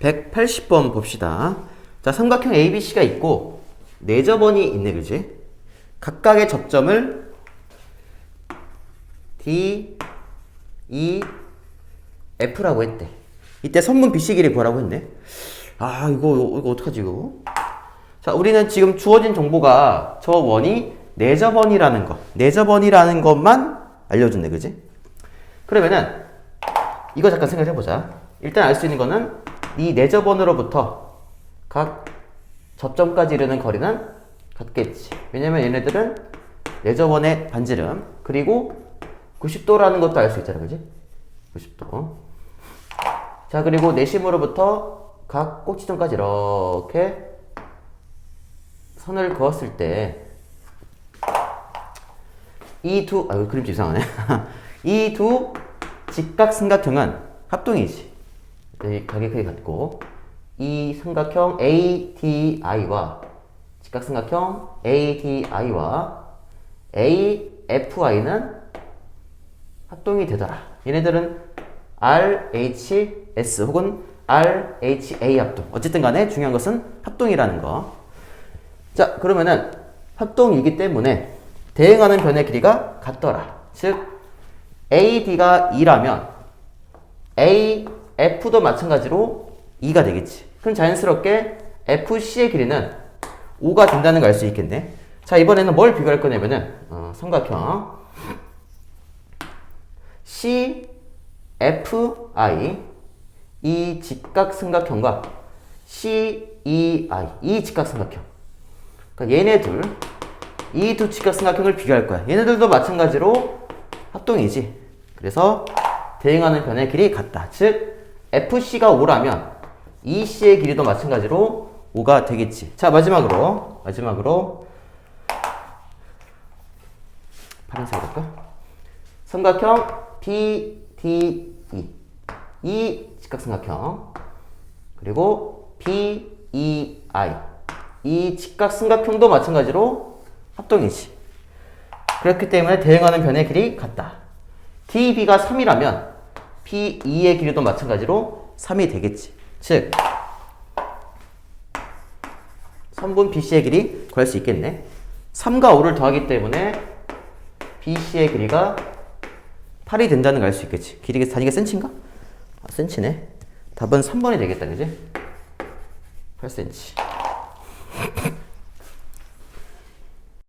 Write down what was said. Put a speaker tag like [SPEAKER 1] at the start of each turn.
[SPEAKER 1] 180번 봅시다. 자, 삼각형 ABC가 있고 네 접원이 있네, 그지? 각각의 접점을 D, E, F라고 했대. 이때 선분 BC 길이 뭐라고 했네? 아, 이거, 이거 어떡하지, 이거? 자, 우리는 지금 주어진 정보가 저 원이 네 접원이라는 거, 네 접원이라는 것만 알려줬네, 그지? 그러면은 이거 잠깐 생각해 보자. 일단 알 수 있는 거는 이 내접원으로부터 각 접점까지 이르는 거리는 같겠지. 왜냐면 얘네들은 내접원의 반지름 그리고 90도라는 것도 알 수 있잖아, 그지? 90도. 자, 그리고 내심으로부터 각 꼭지점까지 이렇게 선을 그었을 때 이 두, 아, 이거 그림자 이상하네. 이 두 직각삼각형은 합동이지. 여기 가게 크기 같고, 이 삼각형 ADI와 직각삼각형 ADI와 AFI는 합동이 되더라. 얘네들은 RHS 혹은 RHA 합동. 어쨌든 간에 중요한 것은 합동이라는 거. 자, 그러면은 합동이기 때문에 대응하는 변의 길이가 같더라. 즉, AD가 2라면 AF도 마찬가지로 2가 되겠지. 그럼 자연스럽게 FC의 길이는 5가 된다는 걸 알 수 있겠네. 자, 이번에는 뭘 비교할 거냐면은, 어, 삼각형 CFI 이 직각삼각형과 CEI 이 직각삼각형 그러니까 얘네 둘, 이 두 직각삼각형을 비교할 거야. 얘네들도 마찬가지로 합동이지. 그래서 대응하는 변의 길이 같다. 즉, FC가 5라면 EC의 길이도 마찬가지로 5가 되겠지. 자, 마지막으로, 마지막으로, 파란색 할까? 삼각형 BDE. 이 직각삼각형. 그리고 BEI. 이 직각삼각형도 마찬가지로 합동이지. 그렇기 때문에 대응하는 변의 길이 같다. DB가 3이라면 PE의 길이도 마찬가지로 3이 되겠지. 즉, 선분 BC의 길이 구할 수 있겠네. 3과 5를 더하기 때문에 BC의 길이가 8이 된다는 걸 알 수 있겠지. 길이가 단위가 센치인가? 아, 센치네. 답은 3번이 되겠다, 그지? 8cm.